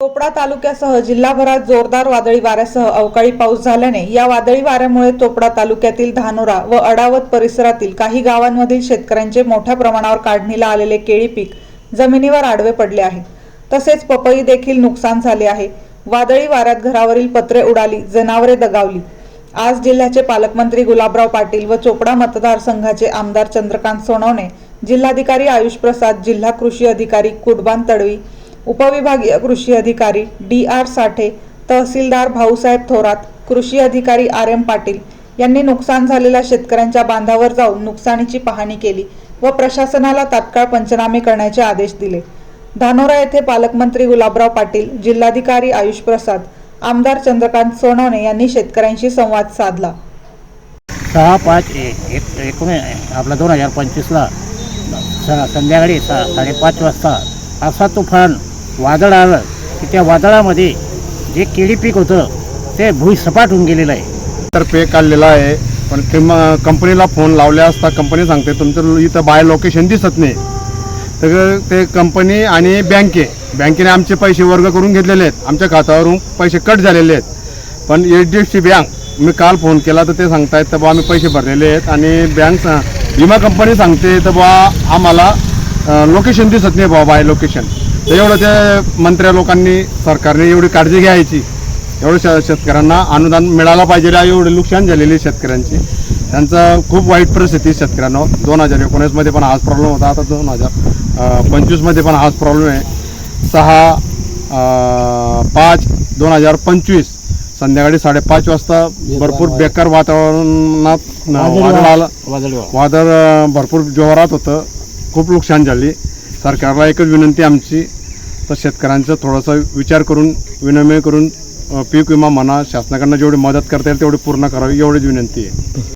चोपडा तालुक्यासह जिल्हाभरात जोरदार वादळी वाऱ्यासह अवकाळी पाऊस झाल्याने या वादळी वाऱ्यामुळे चोपडा तालुक्यातील धानोरा व अडावत परिसरातील काही गावांमधील शेतकऱ्यांचे मोठ्या प्रमाणावर काढणीला आलेले केळी पीक जमिनीवर आडवे पडले आहे तसेच पपई देखील नुकसान झाले आहे. वादळी वाऱ्यात घरावरील पत्रे उडाली जनावरे दगावली. आज जिल्ह्याचे पालकमंत्री गुलाबराव पाटील व चोपडा मतदारसंघाचे आमदार चंद्रकांत सोनवणे जिल्हाधिकारी आयुष प्रसाद जिल्हा कृषी अधिकारी कुडबान तडवी उपविभागीय कृषी अधिकारी डी आर साठे तहसीलदार भाऊसाहेब थोरात कृषी अधिकारी आर एम पाटील यांनी नुकसान झालेल्या शेतकऱ्यांच्या बांधावर जाऊन नुकसानीची पाहणी केली व प्रशासनाला तात्काळ पंचनामे करण्याचे आदेश दिले. धानोरा येथे पालकमंत्री गुलाबराव पाटील जिल्हाधिकारी आयुष प्रसाद आमदार चंद्रकांत सोनवणे यांनी शेतकऱ्यांशी संवाद साधला. सहा पाच एक एकोणीस आपला दोन हजार पंचवीसला संध्याकाळी सा साडेपाच वाजता असा तुफान वादळ आलं की त्या वादळामध्ये जे केळी पीक होतं ते भुईसपाट होऊन गेलेलं आहे. तर पे काढलेला आहे पण किंवा कंपनीला फोन लावले असता कंपनी सांगते तुमचं इथं बाय लोकेशन दिसत नाही. तर ते कंपनी आणि बँके बँकेने आमचे पैसे वर्ग करून घेतलेले आहेत. आमच्या खात्यावरून पैसे कट झालेले आहेत. पण H D F C bank मी काल फोन केला तर ते सांगतायत तर बा आम्ही पैसे भरलेले आहेत आणि बँक विमा कंपनी सांगते तर बा आम्हाला लोकेशन दिसत नाही बा बाय लोकेशन तर एवढं ते मंत्र्या लोकांनी सरकारने एवढी काळजी घ्यायची. एवढं शेतकऱ्यांना अनुदान मिळालं पाहिजे एवढे नुकसान झालेली आहे शेतकऱ्यांची. त्यांचं खूप वाईट परिस्थिती शेतकऱ्यांना दोन हजार एकोणीसमध्ये पण हाच प्रॉब्लेम होता. आता दोन हजार पंचवीसमध्ये पण हाच प्रॉब्लेम आहे. सहा पाच दोन हजार पंचवीस. संध्याकाळी साडेपाच वाजता भरपूर बेकार वातावरणात वादळ आलं. वादळी भरपूर जोरात होतं. खूप नुकसान झाली. सरकारला एकच विनंती आमची तर शेतकऱ्यांचं थोडासा विचार करून विनिमय करून पीक विमा म्हणा शासनाकडनं जेवढी मदत करता येईल तेवढी पूर्ण करावी एवढीच विनंती आहे.